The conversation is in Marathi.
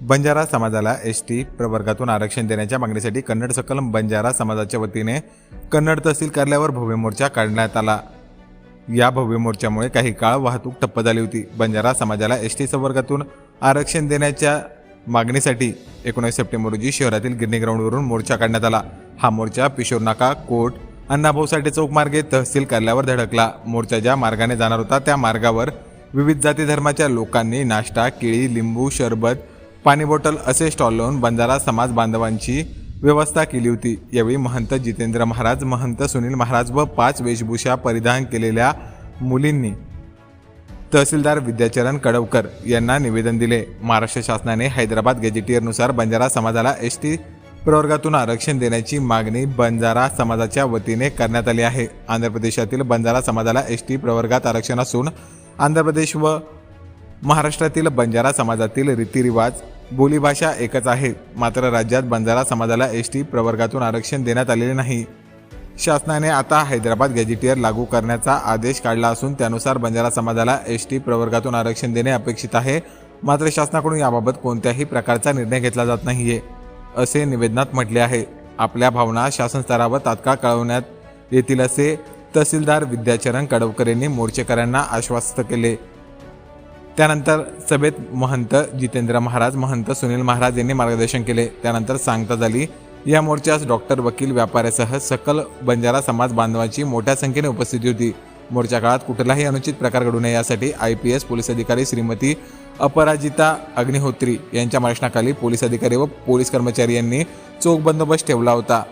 बंजारा समाजाला एस टी प्रवर्गातून आरक्षण देण्याच्या मागणीसाठी कन्नड सकल बंजारा समाजाच्या वतीने कन्नड तहसील कार्यालयावर भव्य मोर्चा काढण्यात आला. या भव्य मोर्चामुळे काही काळ वाहतूक ठप्प झाली होती. बंजारा समाजाला एस टी संवर्गातून आरक्षण देण्याच्या मागणीसाठी एकोणीस सप्टेंबर रोजी शहरातील गिरणी ग्राउंडवरून मोर्चा काढण्यात आला. हा मोर्चा पिशोर नाका कोट अण्णाभाऊ साठे चौक मार्गे तहसील कार्यालयावर धडकला. मोर्चा ज्या मार्गाने जाणार होता त्या मार्गावर विविध जाती धर्माच्या लोकांनी नाश्ता केळी लिंबू शरबत पाणी बॉटल असे स्टॉल लावून बंजारा समाज बांधवांची व्यवस्था केली होती. यावेळी महंत जितेंद्र महाराज महंत सुनील महाराज व पाच वेशभूषा परिधान केलेल्या मुलींनी तहसीलदार विद्याचरण कडवकर यांना निवेदन दिले. महाराष्ट्र शासनाने हैदराबाद गेजेटियरनुसार बंजारा समाजाला एस टी प्रवर्गातून आरक्षण देण्याची मागणी बंजारा समाजाच्या वतीने करण्यात आली आहे. आंध्र प्रदेशातील बंजारा समाजाला एस टी प्रवर्गात आरक्षण असून आंध्र प्रदेश व महाराष्ट्रातील बंजारा समाजातील रीतिरिवाज बोलीभाषा एकच आहे. मात्र राज्यात बंजारा समाजाला एस टी प्रवर्गातून आरक्षण देण्यात आलेले नाही. शासनाने आता हैदराबाद गॅजेटियर लागू करण्याचा आदेश काढला असून त्यानुसार बंजारा समाजाला एस टी प्रवर्गातून आरक्षण देणे अपेक्षित आहे. मात्र शासनाकडून याबाबत कोणत्याही प्रकारचा निर्णय घेतला जात नाहीये असे निवेदनात म्हटले आहे. आपल्या भावना शासन स्तरावर तात्काळ कळवण्यात येतील असे तहसीलदार विद्याचरण कडवकर यांनी मोर्चेकऱ्यांना आश्वस्त केले. त्यानंतर सभेत महंत जितेंद्र महाराज महंत सुनील महाराज यांनी मार्गदर्शन केले. त्यानंतर सांगता झाली या मोर्चास डॉक्टर वकील व्यापाऱ्यासह सकल बंजारा समाज बांधवांची मोठ्या संख्येने उपस्थिती होती. मोर्चा काळात कुठलाही अनुचित प्रकार घडू नये यासाठी आय पी एस पोलीस अधिकारी श्रीमती अपराजिता अग्निहोत्री यांच्या मार्गदर्शनाखाली पोलीस अधिकारी व पोलीस कर्मचारी यांनी चोख बंदोबस्त ठेवला होता.